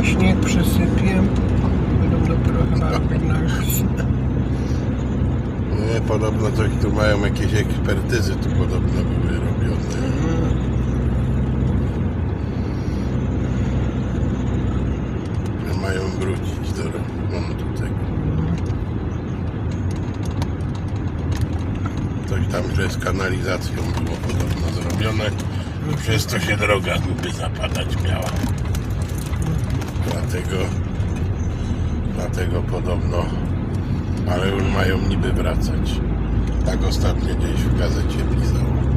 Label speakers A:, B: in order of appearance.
A: chyba śnieg przysypie. Będą dopiero chyba nas. Nie, podobno coś tu mają jakieś ekspertyzy, tu podobno były robione. Mają wrócić do remontu tego. Coś tam, że z kanalizacją było podobno zrobione. Przez to się droga by zapadać miała. Dlatego, dlatego podobno, ale już mają niby wracać. Tak ostatnio gdzieś w gazecie pisało.